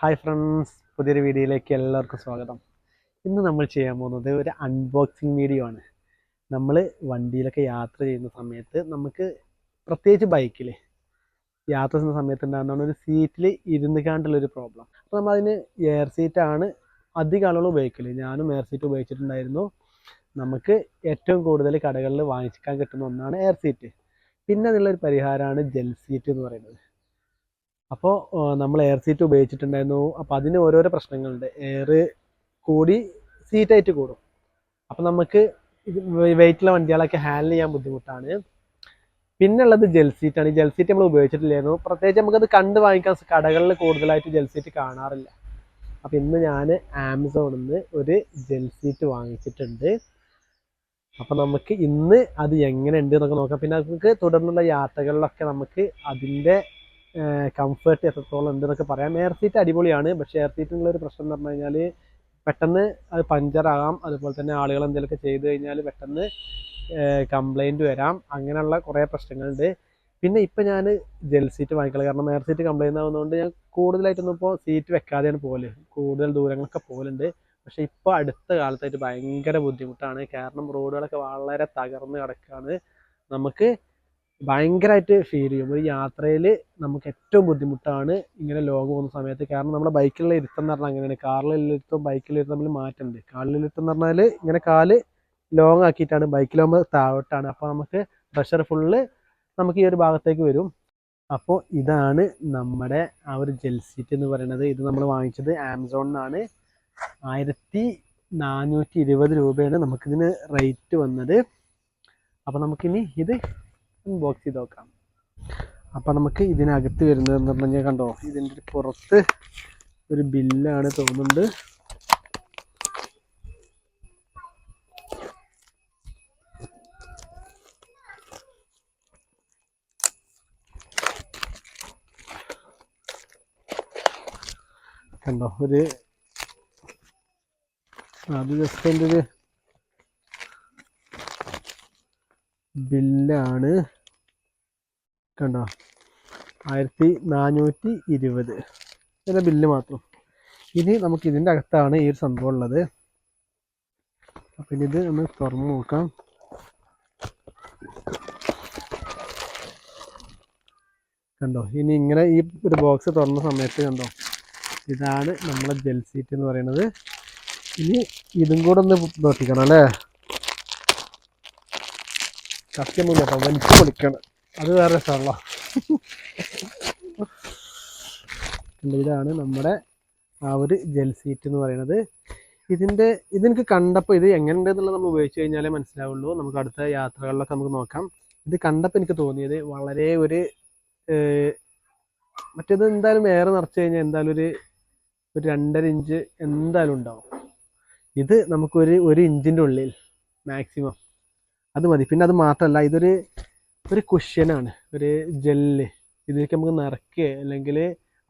Hi friends പുതിയൊരു വീഡിയോയിലേക്ക് എല്ലാവർക്കും സ്വാഗതം. ഇന്ന് നമ്മൾ ചെയ്യാൻ പോകുന്നത് ഒരു അൺബോക്സിങ് വീഡിയോ ആണ്. നമ്മൾ വണ്ടിയിലൊക്കെ യാത്ര ചെയ്യുന്ന സമയത്ത് നമുക്ക് പ്രത്യേകിച്ച് ബൈക്കിൽ യാത്ര ചെയ്യുന്ന സമയത്ത് ഉണ്ടാകുന്ന ഒരു സീറ്റിൽ ഇരുന്ന് കാണ്ടുള്ളൊരു പ്രോബ്ലം അപ്പോൾ നമ്മൾ അതിന് എയർ സീറ്റാണ് അധിക ആളുകൾ ഉപയോഗിക്കൽ. ഞാനും എയർ സീറ്റ് ഉപയോഗിച്ചിട്ടുണ്ടായിരുന്നു. നമുക്ക് ഏറ്റവും കൂടുതൽ കടകളിൽ വാങ്ങിക്കാൻ കിട്ടുന്ന ഒന്നാണ് എയർ സീറ്റ് പിന്നെ അതിനുള്ളൊരു പരിഹാരമാണ് ജെൽ സീറ്റ് എന്ന് പറയുന്നത്. അപ്പോൾ നമ്മൾ എയർ സീറ്റ് ഉപയോഗിച്ചിട്ടുണ്ടായിരുന്നു. അപ്പോൾ അതിന് ഓരോരോ പ്രശ്നങ്ങളുണ്ട്. എയർ കൂടി സീറ്റായിട്ട് കൂടും. അപ്പോൾ നമുക്ക് വെയിറ്റുള്ള വണ്ടികളൊക്കെ ഹാൻഡിൽ ചെയ്യാൻ ബുദ്ധിമുട്ടാണ്. പിന്നെ ഉള്ളത് ജെൽ സീറ്റാണ് ജെൽ സീറ്റ് നമ്മൾ ഉപയോഗിച്ചിട്ടില്ലായിരുന്നു. പ്രത്യേകിച്ച് നമുക്കത് കണ്ട് വാങ്ങിക്കാൻ കടകളിൽ കൂടുതലായിട്ട് ജെൽ സീറ്റ് കാണാറില്ല. അപ്പോൾ ഇന്ന് ഞാൻ ആമസോണിൽ നിന്ന് ഒരു ജെൽ സീറ്റ് വാങ്ങിച്ചിട്ടുണ്ട്. അപ്പോൾ നമുക്ക് ഇന്ന് അത് എങ്ങനെ ഉണ്ട് എന്നൊക്കെ നോക്കാം. പിന്നെ നമുക്ക് തുടർന്നുള്ള യാത്രകളിലൊക്കെ നമുക്ക് അതിന്റെ കംഫർട്ട് എത്രത്തോളം ഉണ്ടെന്നൊക്കെ പറയാം. എയർ സീറ്റ് അടിപൊളിയാണ്. പക്ഷേ എയർ സീറ്റിനുള്ള ഒരു പ്രശ്നം എന്ന് പറഞ്ഞു കഴിഞ്ഞാൽ പെട്ടെന്ന് അത് പഞ്ചറാകാം അതുപോലെ തന്നെ ആളുകൾ എന്തെങ്കിലുമൊക്കെ ചെയ്തു കഴിഞ്ഞാൽ പെട്ടെന്ന് കംപ്ലൈന്റ് വരാം. അങ്ങനെയുള്ള കുറേ പ്രശ്നങ്ങളുണ്ട്. പിന്നെ ഇപ്പം ഞാൻ ജെൽ സീറ്റ് വാങ്ങിക്കല. കാരണം എയർ സീറ്റ് കംപ്ലൈന്റ് ആവുന്നതുകൊണ്ട് ഞാൻ കൂടുതലായിട്ടൊന്നും ഇപ്പോൾ സീറ്റ് വെക്കാതെയാണ് പോലെ കൂടുതൽ ദൂരങ്ങളൊക്കെ പോലുണ്ട് പക്ഷേ ഇപ്പോൾ അടുത്ത കാലത്തായിട്ട് ഭയങ്കര ബുദ്ധിമുട്ടാണ്. കാരണം റോഡുകളൊക്കെ വളരെ തകർന്ന് കിടക്കുകയാണ് നമുക്ക് ഭയങ്കരമായിട്ട് ഫീൽ ചെയ്യും. ഒരു യാത്രയിൽ നമുക്ക് ഏറ്റവും ബുദ്ധിമുട്ടാണ് ഇങ്ങനെ ലോങ് പോകുന്ന സമയത്ത്. കാരണം നമ്മുടെ ബൈക്കിലുള്ള ഇരുത്തം എന്ന് പറഞ്ഞാൽ അങ്ങനെയാണ്. കാറിലിരുത്തും ബൈക്കിലിരുത്തും തമ്മിൽ മാറ്റമുണ്ട്. കാറിൽ ഇരുത്തം എന്ന് പറഞ്ഞാൽ ഇങ്ങനെ കാൽ ലോങ് ആക്കിയിട്ടാണ്. ബൈക്കിലാകുമ്പോൾ താഴോട്ടാണ്. അപ്പോൾ നമുക്ക് പ്രഷർ ഫുള്ള് നമുക്ക് ഈ ഒരു ഭാഗത്തേക്ക് വരും. അപ്പോൾ ഇതാണ് നമ്മുടെ ആ ഒരു ജെൽ സീറ്റ് എന്ന് പറയുന്നത്. ഇത് നമ്മൾ വാങ്ങിച്ചത് ആമസോണിൽ നിന്നാണ് ആയിരത്തി നാനൂറ്റി ഇരുപത് രൂപയാണ് നമുക്കിതിന് റേറ്റ് വന്നത്. അപ്പോൾ നമുക്കിനി ഇത് അൺബോക്സ് ചെയ്ത് നോക്കാം. അപ്പോൾ നമുക്ക് ഇതിനകത്ത് വരുന്നത് എന്ന് പറഞ്ഞു കഴിഞ്ഞാൽ കണ്ടോ ഇതിന്റെ പുറത്ത് ഒരു ബില്ലാണ് തോന്നുന്നുണ്ട്. കണ്ടോ? ഒരു അത് ജസ്റ്റ് എന്റെ ഒരു ബില്ലാണ്. കണ്ടോ? ആയിരത്തി നാനൂറ്റി ഇരുപത്. ഇതിന്റെ ബില്ല് മാത്രം. ഇനി നമുക്ക് ഇതിന്റെ അകത്താണ് ഈ ഒരു സംഭവം ഉള്ളത്. അപ്പം ഇത് നമ്മൾ തുറന്ന് നോക്കാം. കണ്ടോ? ഇനി ഇങ്ങനെ ഈ ഒരു ബോക്സ് തുറന്ന സമയത്ത് കണ്ടോ? ഇതാണ് നമ്മളെ ജെൽ സീറ്റ് എന്ന് പറയുന്നത്. ഇനി ഇതും കൂടെ ഒന്ന് നോക്കിക്കണം അല്ലേ? സത്യമൊന്നും കേട്ടോ വലിച്ചു പൊളിക്കണം അത് വേറെ ഇതാണ് നമ്മുടെ ആ ഒരു ജെൽ സീറ്റ് എന്ന് പറയുന്നത്. ഇതിന്റെ ഇതെനിക്ക് കണ്ടപ്പോൾ ഇത് എങ്ങനെയുണ്ട് എന്നുള്ളത് നമ്മൾ ഉപയോഗിച്ച് കഴിഞ്ഞാലേ മനസ്സിലാവുള്ളൂ. നമുക്ക് അടുത്ത യാത്രകളിലൊക്കെ നമുക്ക് നോക്കാം. ഇത് കണ്ടപ്പോൾ എനിക്ക് തോന്നിയത് വളരെ ഒരു മറ്റേത് എന്തായാലും വേറെ നിറച്ച് കഴിഞ്ഞാൽ എന്തായാലും ഒരു ഒരു രണ്ടര ഇഞ്ച് എന്തായാലും ഉണ്ടാവും. ഇത് നമുക്കൊരു ഒരു ഇഞ്ചിന്റെ ഉള്ളിൽ മാക്സിമം അത് മതി. പിന്നെ അത് മാത്രമല്ല ഇതൊരു ഒരു കുഷ്യനാണ് ഒരു ജെല്ല് ഇതിലേക്ക് നമുക്ക് നിറയ്ക്കുക അല്ലെങ്കിൽ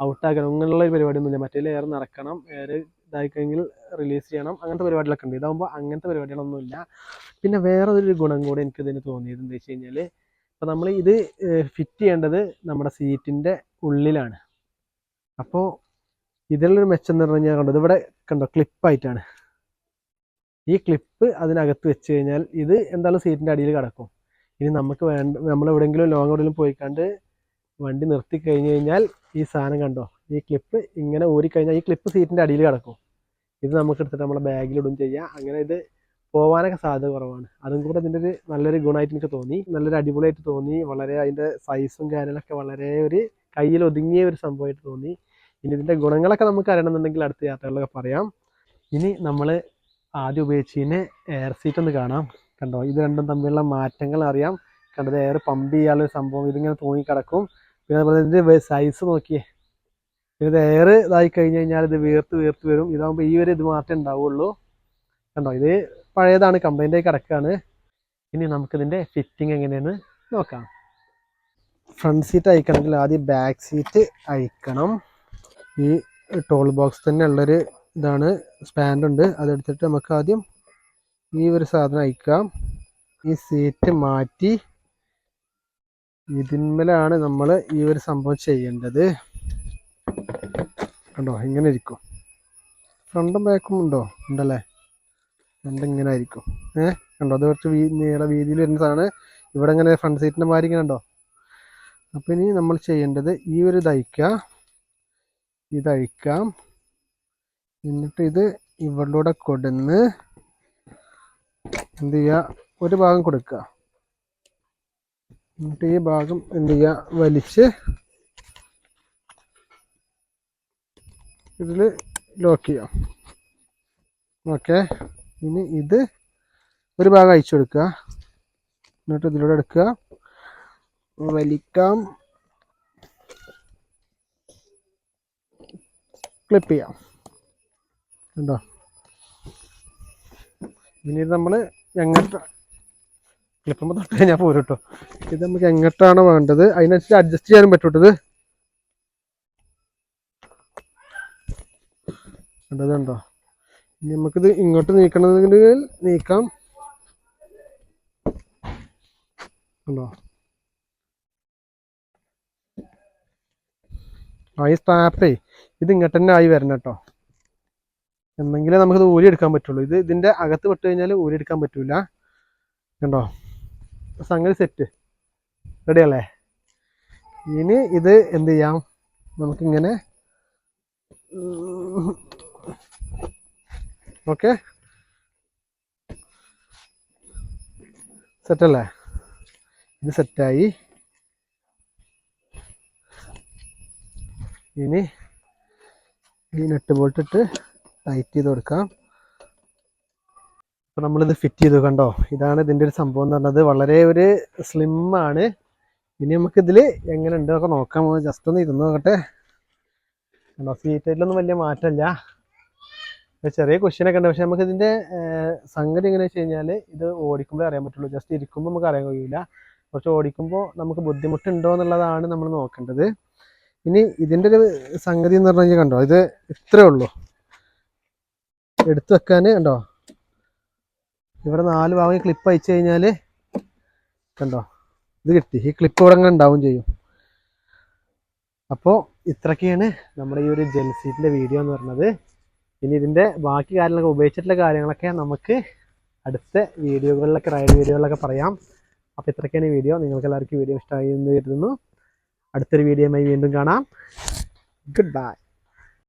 ഔട്ടാക്കണം അങ്ങനെയുള്ള പരിപാടിയൊന്നുമില്ല. മറ്റേ എയർ നിറക്കണം എയർ ഇതായി കഴിഞ്ഞാൽ റിലീസ് ചെയ്യണം അങ്ങനത്തെ പരിപാടികളൊക്കെ ഉണ്ട്. ഇതാകുമ്പോൾ അങ്ങനത്തെ പരിപാടികളൊന്നുമില്ല. പിന്നെ വേറെ ഒരു ഗുണം കൂടെ എനിക്ക് ഇതിന് തോന്നിയത് എന്താ വെച്ച് കഴിഞ്ഞാൽ ഇപ്പോൾ നമ്മൾ ഇത് ഫിറ്റ് ചെയ്യേണ്ടത് നമ്മുടെ സീറ്റിന്റെ ഉള്ളിലാണ്. അപ്പോൾ ഇതിലൊരു മെച്ചം എന്ന് പറഞ്ഞു കഴിഞ്ഞാൽ കണ്ടത് ഇവിടെ കണ്ടോ ക്ലിപ്പായിട്ടാണ് ഈ ക്ലിപ്പ് അതിനകത്ത് വെച്ച് കഴിഞ്ഞാൽ ഇത് എന്തായാലും സീറ്റിന്റെ അടിയിൽ കിടക്കും. ഇനി നമുക്ക് വേണ്ട നമ്മൾ എവിടെയെങ്കിലും ലോങ് എവിടെയെങ്കിലും പോയിക്കാണ്ട് വണ്ടി നിർത്തി കഴിഞ്ഞ് കഴിഞ്ഞാൽ ഈ സാധനം കണ്ടോ? ഈ ക്ലിപ്പ് ഇങ്ങനെ ഊരിക്കഴിഞ്ഞാൽ ഈ ക്ലിപ്പ് സീറ്റിന്റെ അടിയിൽ കിടക്കും. ഇത് നമുക്ക് എടുത്തിട്ട് നമ്മുടെ ബാഗിലിടും ചെയ്യാം. അങ്ങനെ ഇത് പോകാനൊക്കെ സാധ്യത കുറവാണ്. അതും കൂടെ ഇതിന്റെ ഒരു നല്ലൊരു ഗുണമായിട്ട് എനിക്ക് തോന്നി. നല്ലൊരു അടിപൊളിയായിട്ട് തോന്നി. വളരെ അതിന്റെ സൈസും കാര്യങ്ങളൊക്കെ വളരെ ഒരു കയ്യിൽ ഒതുങ്ങിയ ഒരു സംഭവമായിട്ട് തോന്നി. ഇനി ഇതിന്റെ ഗുണങ്ങളൊക്കെ നമുക്ക് അറിയണമെന്നുണ്ടെങ്കിൽ അടുത്ത യാത്രകളിലൊക്കെ പറയാം. ഇനി നമ്മൾ ആദ്യം ഉപയോഗിച്ചതിന് എയർ സീറ്റ് ഒന്ന് കാണാം. കണ്ടോ? ഇത് രണ്ടും തമ്മിലുള്ള മാറ്റങ്ങൾ അറിയാം. കണ്ടത് എയർ പമ്പ് ചെയ്യാനുള്ള സംഭവം. ഇതിങ്ങനെ തൂങ്ങി കിടക്കും പിന്നെ അതുപോലെ ഇതിന്റെ സൈസ് നോക്കിയേ. ഇത് എയർ ഇതായി കഴിഞ്ഞ് കഴിഞ്ഞാൽ ഇത് വീർത്ത് വീർത്ത് വരും. ഇതാകുമ്പോൾ ഈ ഒരു ഇത് മാത്രമേ ഉണ്ടാവുള്ളൂ. കണ്ടോ? ഇത് പഴയതാണ്. കംപ്ലൈന്റ് ആയി കിടക്കുകയാണ് ഇനി നമുക്കിതിന്റെ ഫിറ്റിംഗ് എങ്ങനെയാണ് നോക്കാം. ഫ്രണ്ട് സീറ്റ് അയക്കണമെങ്കിൽ ആദ്യം ബാക്ക് സീറ്റ് അയക്കണം. ഈ ടോൾ ബോക്സ് തന്നെ ഉള്ളൊരു ഇതാണ് സ്പാൻഡ് ഉണ്ട് അതെടുത്തിട്ട് നമുക്ക് ആദ്യം ഈ ഒരു സാധനം അയക്കാം. ഈ സീറ്റ് മാറ്റി ഇതിന്മേലാണ് നമ്മൾ ഈ ഒരു സംഭവം ചെയ്യേണ്ടത്. കണ്ടോ? ഇങ്ങനെ ഇരിക്കും. ഫ്രണ്ടും ബാക്കും ഉണ്ടോ? ഉണ്ടല്ലേ? ഫ്രണ്ട് ഇങ്ങനെ ആയിരിക്കും. ഏ? കണ്ടോ? അത് കുറച്ച് വീ നീള വീതിയിൽ വരുന്ന സാധനം ഇവിടെ ഇങ്ങനെ ഫ്രണ്ട് സീറ്റിന്റെ മാതിരി ഇങ്ങനെ ഉണ്ടോ? അപ്പം ഇനി നമ്മൾ ചെയ്യേണ്ടത് ഈ ഒരു ഇതയക്കാം ഇതഴിക്കാം എന്നിട്ട് ഇത് ഇവളിലൂടെ കൊടുന്ന് എന്ത് ചെയ്യുക ഒരു ഭാഗം കൊടുക്കുക. എന്നിട്ട് ഈ ഭാഗം എന്ത് ചെയ്യുക വലിച്ച് ഇതിൽ ലോക്ക് ചെയ്യാം. ഓക്കെ ഇനി ഇത് ഒരു ഭാഗം അയച്ചു കൊടുക്കുക. എന്നിട്ട് ഇതിലൂടെ എടുക്കുക. വലിക്കാം. ക്ലിപ്പ് ചെയ്യാം. കണ്ടോ? ഇനി നമ്മൾ എങ്ങോട്ട് ക്ലിപ്പുമ്പോൾ തൊട്ട് കഴിഞ്ഞാൽ പോരും കേട്ടോ ഇത് നമുക്ക് എങ്ങോട്ടാണ് വേണ്ടത്? അതിനനുസരിച്ച് അഡ്ജസ്റ്റ് ചെയ്യാനും പറ്റൂട്ടത് കണ്ടതുണ്ടോ ഇനി നമുക്കിത് ഇങ്ങോട്ട് നീക്കണമെങ്കിൽ നീക്കാം. ഉണ്ടോ ആ ഈ സ്റ്റാപ്പേ ഇത് ഇങ്ങോട്ട് തന്നെ ആയി വരണം കേട്ടോ എന്നെങ്കിലേ നമുക്കിത് ഊരിയെടുക്കാൻ പറ്റുള്ളൂ. ഇത് ഇതിന്റെ അകത്ത് വിട്ട് കഴിഞ്ഞാൽ ഊരിയെടുക്കാൻ പറ്റൂല. കണ്ടോ? സംഗതി സെറ്റ് റെഡിയല്ലേ ഇനി ഇത് എന്ത് ചെയ്യാം? നമുക്കിങ്ങനെ ഓക്കെ. സെറ്റല്ലേ ഇത് സെറ്റായി ഇനി ഈ നെട്ട് ബോൾട്ട് ഇട്ട് ടൈറ്റ് ചെയ്ത് കൊടുക്കാം. അപ്പോൾ നമ്മളിത് ഫിറ്റ് ചെയ്തു കണ്ടോ? ഇതാണ് ഇതിന്റെ ഒരു സംഭവം എന്ന് പറഞ്ഞത്. വളരെ ഒരു സ്ലിം ആണ്. ഇനി നമുക്കിതിൽ എങ്ങനെ ഉണ്ട് എന്നൊക്കെ നോക്കാം. ജസ്റ്റ് ഒന്ന് ഇരുന്ന് നോക്കട്ടെ. കണ്ടോ? സീറ്റിലൊന്നും വലിയ മാറ്റമില്ല. ചെറിയ ക്വസ്റ്റ്യനൊക്കെ ഉണ്ട്. പക്ഷെ നമുക്ക് ഇതിന്റെ സംഗതി എങ്ങനെയാണെന്ന് വെച്ച് കഴിഞ്ഞാൽ ഇത് ഓടിക്കുമ്പോഴേ അറിയാൻ പറ്റുള്ളൂ. ജസ്റ്റ് ഇരിക്കുമ്പോൾ നമുക്ക് അറിയാൻ കഴിയില്ല കുറച്ച് ഓടിക്കുമ്പോൾ നമുക്ക് ബുദ്ധിമുട്ടുണ്ടോ എന്നുള്ളതാണ് നമ്മൾ നോക്കേണ്ടത്. ഇനി ഇതിന്റെ ഒരു സംഗതി എന്ന് പറഞ്ഞു കണ്ടോ? ഇത് ഇത്രേ ഉള്ളൂ. എടുത്തു വെക്കാൻ കണ്ടോ? ഇവിടെ നാല് ഭാഗം ക്ലിപ്പ് അയച്ചു കഴിഞ്ഞാൽ കണ്ടോ? ഇത് കിട്ടി. ഈ ക്ലിപ്പ് ഇവിടെ അങ്ങനെ ഉണ്ടാവും ചെയ്യും. അപ്പോൾ ഇത്രയൊക്കെയാണ് നമ്മുടെ ഈ ഒരു ജെൽ സീറ്റിന്റെ വീഡിയോ എന്ന് പറഞ്ഞത്. ഇനി ഇതിന്റെ ബാക്കി കാര്യങ്ങളൊക്കെ ഉപയോഗിച്ചിട്ടുള്ള കാര്യങ്ങളൊക്കെ നമുക്ക് അടുത്ത വീഡിയോകളിലൊക്കെ റൈഡ് വീഡിയോകളിലൊക്കെ പറയാം. അപ്പോൾ ഇത്രയൊക്കെയാണ് വീഡിയോ നിങ്ങൾക്ക് എല്ലാവർക്കും വീഡിയോ ഇഷ്ടമായി എന്ന് കരുതുന്നു. അടുത്തൊരു വീഡിയോയുമായി വീണ്ടും കാണാം. Good bye